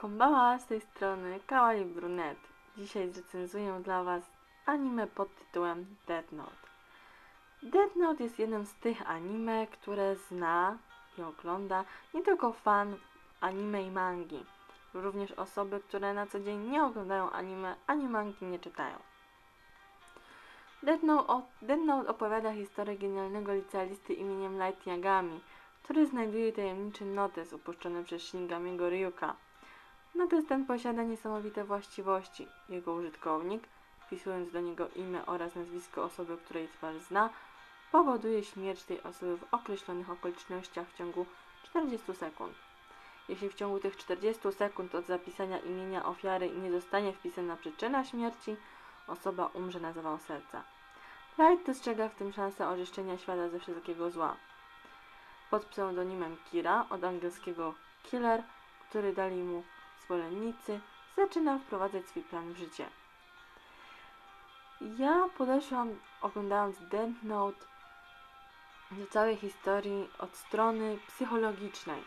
Konbała z tej strony Kawaii Brunet. Dzisiaj zrecenzuję dla Was anime pod tytułem Death Note. Death Note jest jednym z tych anime, które zna i ogląda nie tylko fan anime i mangi, również osoby, które na co dzień nie oglądają anime ani mangi nie czytają. Death Note, o, Death Note opowiada historię genialnego licealisty imieniem Light Yagami, który znajduje tajemniczy notes upuszczony przez Shinigamiego Ryuka. Notes ten posiada niesamowite właściwości. Jego użytkownik, wpisując do niego imię oraz nazwisko osoby, której twarz zna, powoduje śmierć tej osoby w określonych okolicznościach w ciągu 40 sekund. Jeśli w ciągu tych 40 sekund od zapisania imienia ofiary nie zostanie wpisana przyczyna śmierci, osoba umrze na zawał serca. Light dostrzega w tym szansę oczyszczenia świata ze wszelkiego zła. Pod pseudonimem Kira, od angielskiego killer, który dali mu zwolennicy, zaczyna wprowadzać swój plan w życie. Ja podeszłam, oglądając Death Note, do całej historii od strony psychologicznej,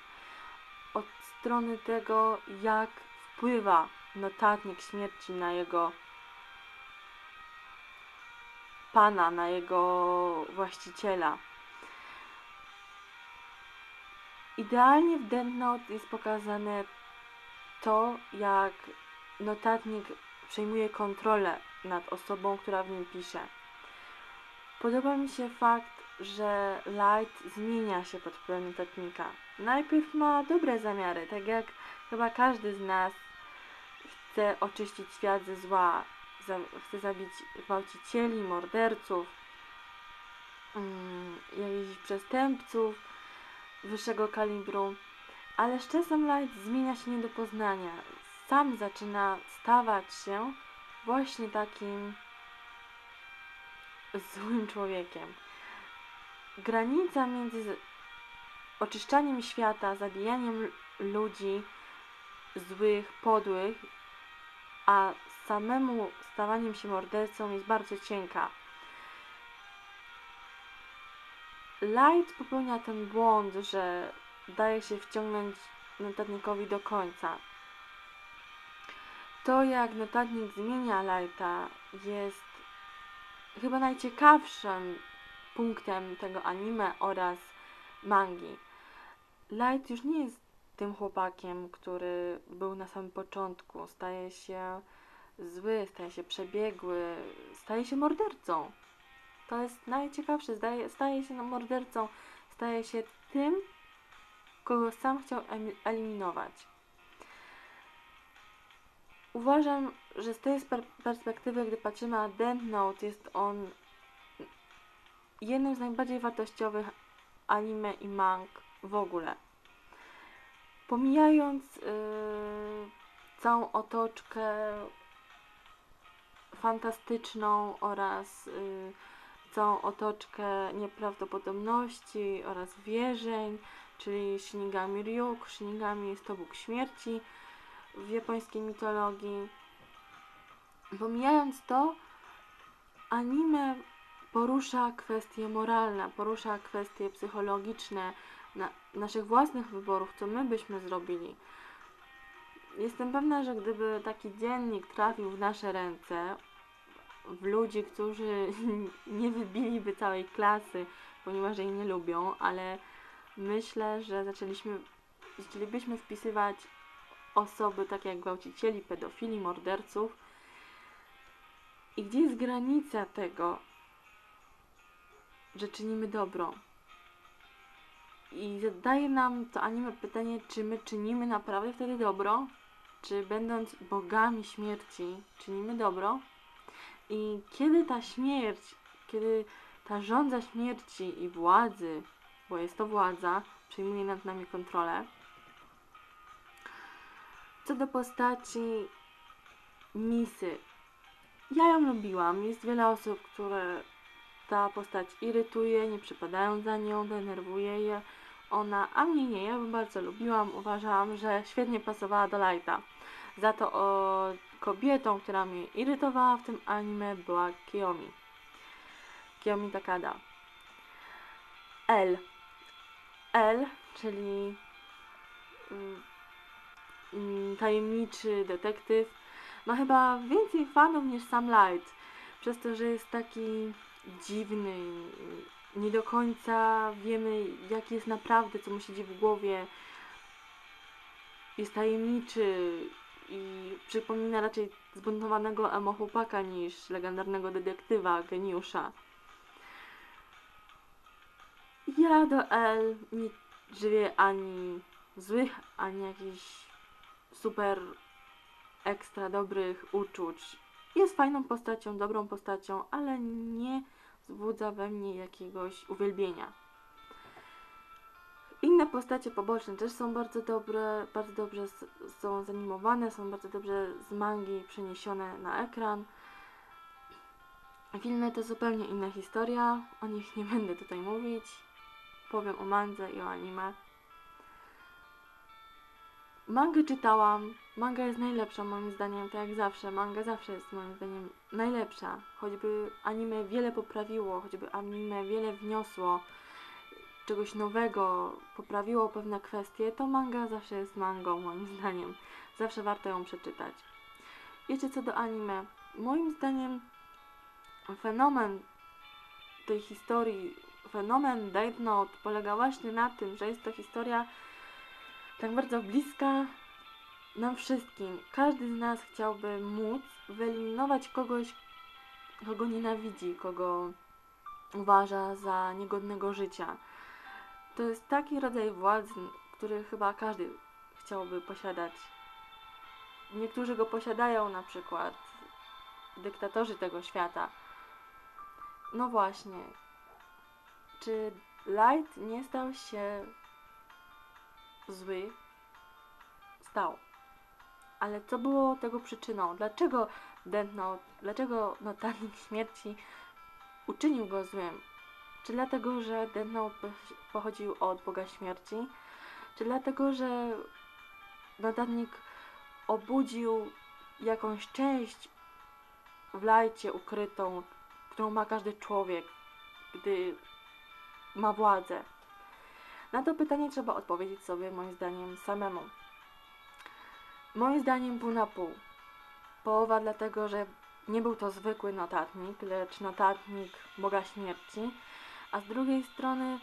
od strony tego, jak wpływa notatnik śmierci na jego pana, na jego właściciela. Idealnie w Death Note jest pokazane to, jak notatnik przejmuje kontrolę nad osobą, która w nim pisze. Podoba mi się fakt, że Light zmienia się pod wpływem notatnika. Najpierw ma dobre zamiary, tak jak chyba każdy z nas chce oczyścić świat ze zła, chce zabić gwałcicieli, morderców, mm, jakichś przestępców wyższego kalibru. Ale z czasem Light zmienia się nie do poznania. Sam zaczyna stawać się właśnie takim złym człowiekiem. Granica między oczyszczaniem świata, zabijaniem ludzi złych, podłych, a samemu stawaniem się mordercą jest bardzo cienka. Light popełnia ten błąd, że daje się wciągnąć notatnikowi do końca. To, jak notatnik zmienia Lighta, jest chyba najciekawszym punktem tego anime oraz mangi. Light już nie jest tym chłopakiem, który był na samym początku. Staje się zły, staje się przebiegły, staje się mordercą. To jest najciekawsze. Staje, staje się mordercą, staje się tym, kogo sam chciał eliminować. Uważam, że z tej perspektywy, gdy patrzymy na Death Note, jest on jednym z najbardziej wartościowych anime i mang w ogóle. Pomijając yy, całą otoczkę fantastyczną oraz yy, całą otoczkę nieprawdopodobności oraz wierzeń, czyli Shinigami Ryuk. Shinigami jest to Bóg śmierci w japońskiej mitologii. Pomijając to, anime porusza kwestie moralne, porusza kwestie psychologiczne na, naszych własnych wyborów, co my byśmy zrobili. Jestem pewna, że gdyby taki dziennik trafił w nasze ręce, w ludzi, którzy nie wybiliby całej klasy, ponieważ jej nie lubią, ale myślę, że zaczęliśmy, zaczęlibyśmy wpisywać osoby takie jak gwałcicieli, pedofili, morderców. I gdzie jest granica tego, że czynimy dobro? I zadaje nam to anime pytanie, czy my czynimy naprawdę wtedy dobro? Czy będąc bogami śmierci, czynimy dobro? I kiedy ta śmierć, kiedy ta żądza śmierci i władzy, bo jest to władza, przejmuje nad nami kontrolę, co do postaci Misy, ja ją lubiłam. Jest wiele osób, które ta postać irytuje, nie przypadają za nią, denerwuje je ona, a mnie nie. Ja ją bardzo lubiłam. Uważałam, że świetnie pasowała do Lighta. Za to o, kobietą, która mnie irytowała w tym anime była Kiyomi. Kiyomi Takada. L. L, czyli mm, mm, tajemniczy detektyw ma chyba więcej fanów niż sam Light. Przez to, że jest taki dziwny, nie do końca wiemy, jaki jest naprawdę, co mu siedzi w głowie. Jest tajemniczy i przypomina raczej zbuntowanego emo chłopaka niż legendarnego detektywa, geniusza. Ja do L nie żywię ani złych, ani jakichś super ekstra dobrych uczuć. Jest fajną postacią, dobrą postacią, ale nie wzbudza we mnie jakiegoś uwielbienia. Inne postacie poboczne też są bardzo dobre, bardzo dobrze są zanimowane, są bardzo dobrze z mangi przeniesione na ekran. Filmy to zupełnie inna historia, o nich nie będę tutaj mówić. Powiem o mandze i o anime. Mangę czytałam. Manga jest najlepsza moim zdaniem, tak jak zawsze. Manga zawsze jest moim zdaniem najlepsza. Choćby anime wiele poprawiło, choćby anime wiele wniosło czegoś nowego, poprawiło pewne kwestie, to manga zawsze jest mangą moim zdaniem. Zawsze warto ją przeczytać. Jeszcze co do anime. Moim zdaniem fenomen tej historii, fenomen Death Note polega właśnie na tym, że jest to historia tak bardzo bliska nam wszystkim. Każdy z nas chciałby móc wyeliminować kogoś, kogo nienawidzi, kogo uważa za niegodnego życia. To jest taki rodzaj władzy, który chyba każdy chciałby posiadać. Niektórzy go posiadają, na przykład dyktatorzy tego świata. No właśnie. Czy Light nie stał się zły? Stał. Ale co było tego przyczyną? Dlaczego Note, dlaczego notatnik śmierci uczynił go złym? Czy dlatego, że po- pochodził od Boga Śmierci? Czy dlatego, że notatnik obudził jakąś część w lajcie ukrytą, którą ma każdy człowiek, gdy ma władzę? Na to pytanie trzeba odpowiedzieć sobie, moim zdaniem, samemu. Moim zdaniem pół na pół. Połowa dlatego, że nie był to zwykły notatnik, lecz notatnik Boga Śmierci, a z drugiej strony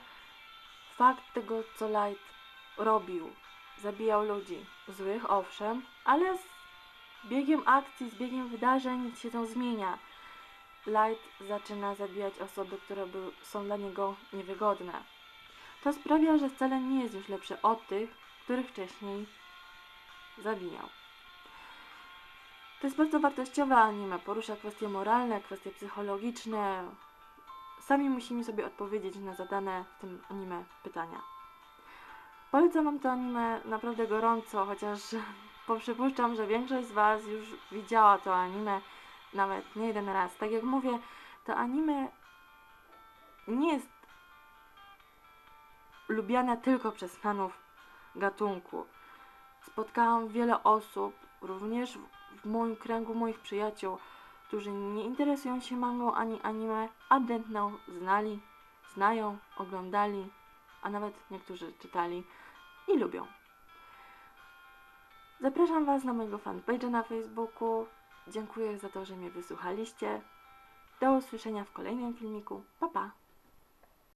fakt tego, co Light robił. Zabijał ludzi. Złych, owszem, ale z biegiem akcji, z biegiem wydarzeń się to zmienia. Light zaczyna zabijać osoby, które są dla niego niewygodne. To sprawia, że wcale nie jest już lepszy od tych, których wcześniej zabijał. To jest bardzo wartościowe anime. Porusza kwestie moralne, kwestie psychologiczne. Sami musimy sobie odpowiedzieć na zadane w tym anime pytania. Polecam Wam to anime naprawdę gorąco, chociaż przypuszczam, że większość z Was już widziała to anime nawet nie jeden raz. Tak jak mówię, to anime nie jest lubiane tylko przez fanów gatunku. Spotkałam wiele osób, również w moim kręgu moich przyjaciół, którzy nie interesują się mangą ani anime, a Note znali, znają, oglądali, a nawet niektórzy czytali i lubią. Zapraszam Was na mojego fanpage'a na Facebooku. Dziękuję za to, że mnie wysłuchaliście. Do usłyszenia w kolejnym filmiku. Pa pa!